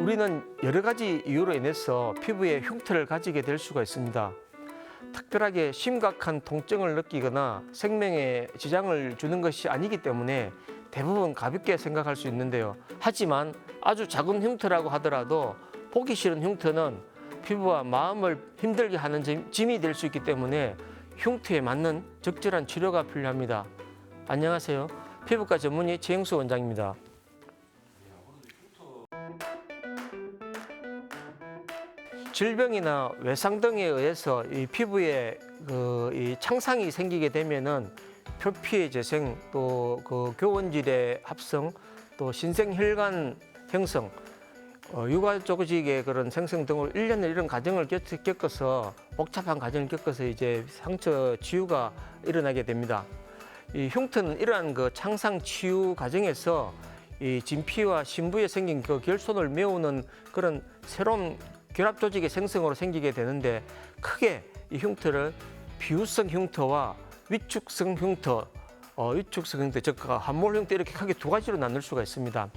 우리는 여러 가지 이유로 인해서 피부에 흉터를 가지게 될 수가 있습니다. 특별하게 심각한 통증을 느끼거나 생명에 지장을 주는 것이 아니기 때문에 대부분 가볍게 생각할 수 있는데요. 하지만 아주 작은 흉터라고 하더라도 보기 싫은 흉터는 피부와 마음을 힘들게 하는 짐- 짐이 될 수 있기 때문에 흉터에 맞는 적절한 치료가 필요합니다. 안녕하세요. 피부과 전문의 최영수 원장입니다. 질병이나 외상 등에 의해서 이 피부에 그 이 창상이 생기게 되면은 표피의 재생, 또 그 교원질의 합성, 또 신생혈관 형성, 어, 육아 조직의 그런 생성 등을 일년 이런 과정을 겪- 겪어서 복잡한 과정을 겪어서 이제 상처 치유가 일어나게 됩니다. 이 흉터는 이러한 그 창상 치유 과정에서 이 진피와 신부에 생긴 그 결손을 메우는 그런 새로운 결합 조직의 생성으로 생기게 되는데 크게 이 흉터를 비유성 흉터와 위축성 흉터, 어, 위축성 흉터, 즉 함몰 흉터 이렇게 크게 두 가지로 나눌 수가 있습니다.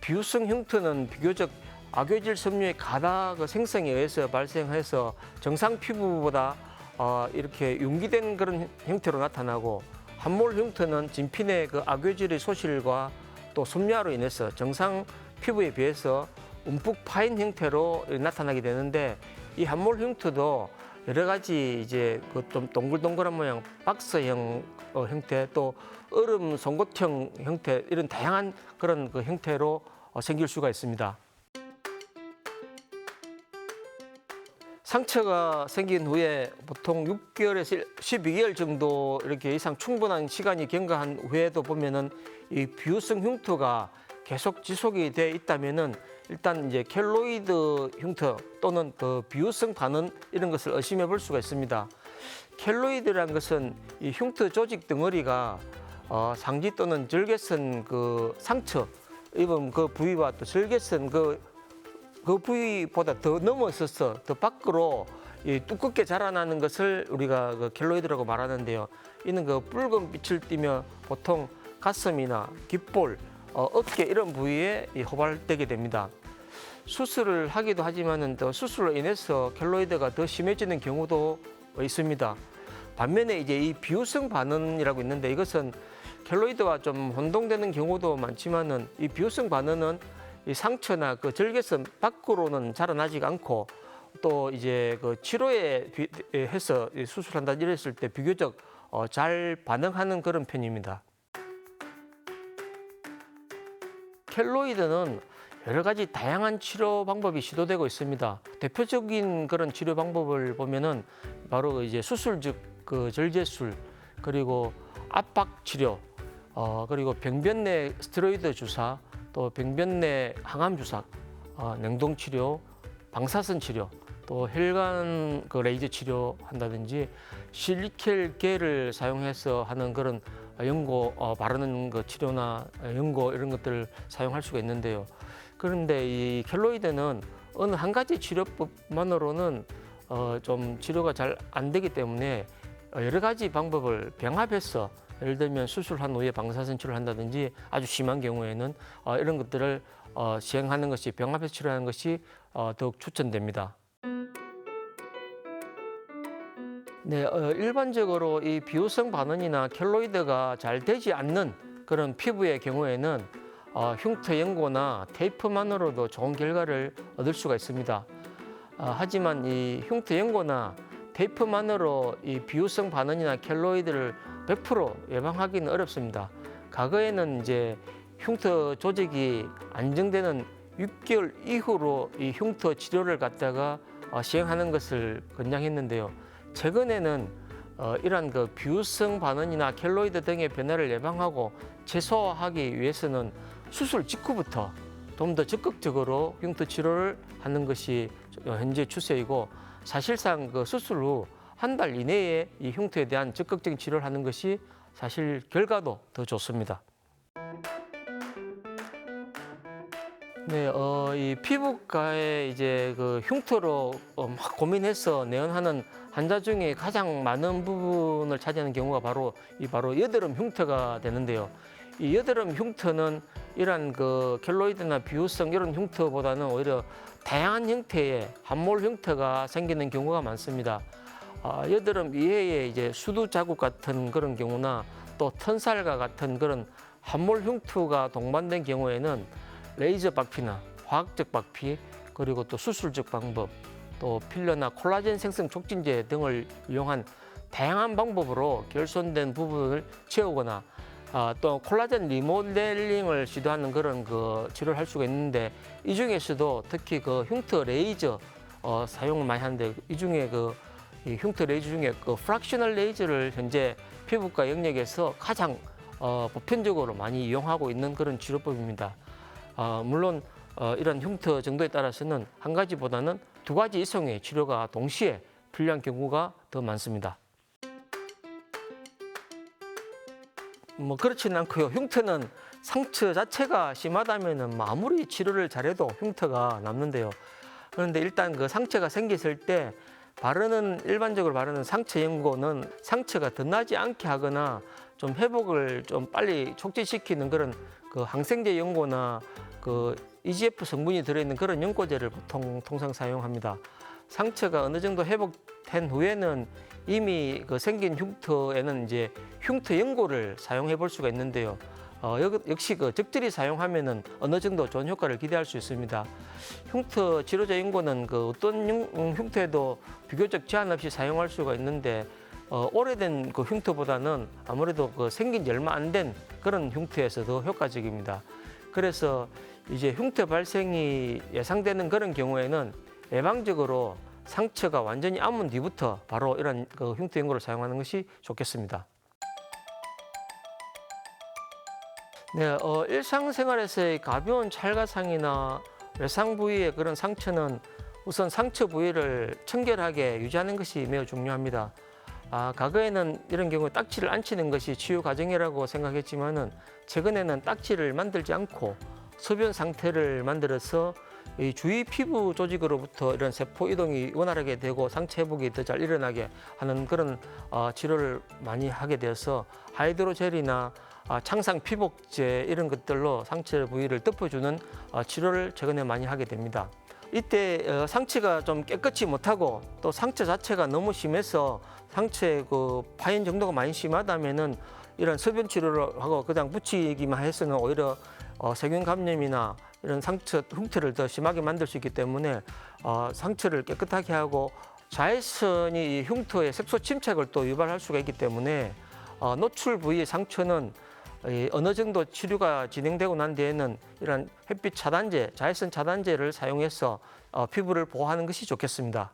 비유성 흉터는 비교적 악효질 섬유의 가다 그 생성에 의해서 발생해서 정상 피부보다 어, 이렇게 융기된 그런 형태로 나타나고 함몰 흉터는 진피 내 그 악효질의 소실과 또 섬유화로 인해서 정상 피부에 비해서 움푹 파인 형태로 나타나게 되는데 이 함몰 흉터도 여러 가지 이제 그 좀 동글동글한 모양 박스형 어, 형태 또 얼음 송곳형 형태 이런 다양한 그런 그 형태로 어, 생길 수가 있습니다. 상처가 생긴 후에 보통 6개월에서 12개월 정도 이렇게 이상 충분한 시간이 경과한 후에도 보면은 이 비유성 흉터가 계속 지속이 돼 있다면은 일단 이제 켈로이드 흉터 또는 그 비유성 반응 이런 것을 의심해 볼 수가 있습니다. 켈로이드란 것은 이 흉터 조직 덩어리가 어, 상지 또는 절개선 그 상처 입은 그 부위와 또 절개선 그 그 부위보다 더 넘어서서 더 밖으로 이 두껍게 자라나는 것을 우리가 그 켈로이드라고 말하는데요. 이는 그 붉은 빛을 띠며 보통 가슴이나 귓볼, 어, 어깨 이런 부위에 이 호발되게 됩니다. 수술을 하기도 하지만은 또 수술로 인해서 켈로이드가 더 심해지는 경우도 있습니다. 반면에 이제 이 비유성 반응이라고 있는데 이것은 켈로이드와 좀 혼동되는 경우도 많지만은 이 비유성 반응은 이 상처나 그 절개선 밖으로는 자라나지 않고 또 이제 그 치료에 비- 해서 이 수술한다 이랬을 때 비교적 어, 잘 반응하는 그런 편입니다. 켈로이드는 여러 가지 다양한 치료 방법이 시도되고 있습니다. 대표적인 그런 치료 방법을 보면은 바로 이제 수술 즉 그 절제술 그리고 압박 치료 어 그리고 병변 내 스테로이드 주사 또 병변 내 항암 주사 어, 냉동 치료 방사선 치료 또 혈관 그 레이저 치료 한다든지 실리켈계를 사용해서 하는 그런 연고 어, 바르는 그 치료나 연고 이런 것들을 사용할 수가 있는데요. 그런데 이 켈로이드는 어느 한 가지 치료법만으로는 어, 좀 치료가 잘 안 되기 때문에 어, 여러 가지 방법을 병합해서 예를 들면 수술한 후에 방사선 치료를 한다든지 아주 심한 경우에는 어, 이런 것들을 어, 시행하는 것이 병합해서 치료하는 것이 어, 더욱 추천됩니다. 네, 어, 일반적으로 이 비유성 반응이나 켈로이드가 잘 되지 않는 그런 피부의 경우에는 어, 흉터 연고나 테이프만으로도 좋은 결과를 얻을 수가 있습니다. 아, 하지만 이 흉터 연고나 테이프만으로 이 비유성 반응이나 켈로이드를 100% 예방하기는 어렵습니다. 과거에는 이제 흉터 조직이 안정되는 6개월 이후로 이 흉터 치료를 갖다가 어, 시행하는 것을 권장했는데요. 최근에는 어, 이러한 그 비유성 반응이나 켈로이드 등의 변화를 예방하고 최소화하기 위해서는 수술 직후부터 좀 더 적극적으로 흉터 치료를 하는 것이 현재 추세이고 사실상 그 수술 후 한 달 이내에 이 흉터에 대한 적극적인 치료를 하는 것이 사실 결과도 더 좋습니다. 네, 어, 이 피부과에 이제 그 흉터로 어, 막 고민해서 내원하는 환자 중에 가장 많은 부분을 차지하는 경우가 바로 이 바로 여드름 흉터가 되는데요. 이 여드름 흉터는 이런 그 켈로이드나 비유성 이런 흉터보다는 오히려 다양한 형태의 함몰 흉터가 생기는 경우가 많습니다. 아, 여드름 이외에 이제 수두 자국 같은 그런 경우나 또 턴살과 같은 그런 함몰 흉터가 동반된 경우에는 레이저 박피나 화학적 박피 그리고 또 수술적 방법 또 필러나 콜라겐 생성 촉진제 등을 이용한 다양한 방법으로 결손된 부분을 채우거나 아, 또 콜라겐 리모델링을 시도하는 그런 그 치료를 할 수가 있는데 이 중에서도 특히 그 흉터 레이저 어, 사용을 많이 하는데 이 중에 그 이 흉터 레이저 중에 그 프락셔널 레이저를 현재 피부과 영역에서 가장 어, 보편적으로 많이 이용하고 있는 그런 치료법입니다. 어, 물론 어, 이런 흉터 정도에 따라서는 한 가지보다는 두 가지 이상의 치료가 동시에 필요한 경우가 더 많습니다. 뭐 그렇지는 않고요. 흉터는 상처 자체가 심하다면은 뭐 아무리 치료를 잘해도 흉터가 남는데요. 그런데 일단 그 상처가 생겼을 때 바르는 일반적으로 바르는 상처 연고는 상처가 덧나지 않게 하거나 좀 회복을 좀 빨리 촉진시키는 그런 그 항생제 연고나 그 EGF 성분이 들어있는 그런 연고제를 보통 통상 사용합니다. 상처가 어느 정도 회복된 후에는 이미 그 생긴 흉터에는 이제 흉터 연고를 사용해 볼 수가 있는데요. 어, 역- 역시 그 적절히 사용하면은 어느 정도 좋은 효과를 기대할 수 있습니다. 흉터 치료제 연고는 그 어떤 흉- 음, 흉터에도 비교적 제한 없이 사용할 수가 있는데 어, 오래된 그 흉터보다는 아무래도 그 생긴 지 얼마 안 된 그런 흉터에서 더 효과적입니다. 그래서 이제 흉터 발생이 예상되는 그런 경우에는 예방적으로 상처가 완전히 아문 뒤부터 바로 이런 그 흉터 연고를 사용하는 것이 좋겠습니다. 네, 어, 일상생활에서의 가벼운 찰가상이나 외상 부위의 그런 상처는 우선 상처 부위를 청결하게 유지하는 것이 매우 중요합니다. 아, 과거에는 이런 경우 딱지를 안 치는 것이 치유 과정이라고 생각했지만은 최근에는 딱지를 만들지 않고 소변 상태를 만들어서 이 주위 피부 조직으로부터 이런 세포 이동이 원활하게 되고 상처 회복이 더 잘 일어나게 하는 그런 어, 치료를 많이 하게 되어서 하이드로젤이나 아, 창상 피복제 이런 것들로 상처 부위를 덮어주는 어, 치료를 최근에 많이 하게 됩니다. 이때 어, 상처가 좀 깨끗이 못하고 또 상처 자체가 너무 심해서 상처의 그 파인 정도가 많이 심하다면은 이런 소변 치료를 하고 그냥 붙이기만 해서는 오히려 어, 세균 감염이나 이런 상처 흉터를 더 심하게 만들 수 있기 때문에 어, 상처를 깨끗하게 하고 자외선이 이 흉터의 색소 침착을 또 유발할 수가 있기 때문에 어, 노출 부위의 상처는 이 어느 정도 치료가 진행되고 난 뒤에는 이런 햇빛 차단제, 자외선 차단제를 사용해서 어, 피부를 보호하는 것이 좋겠습니다.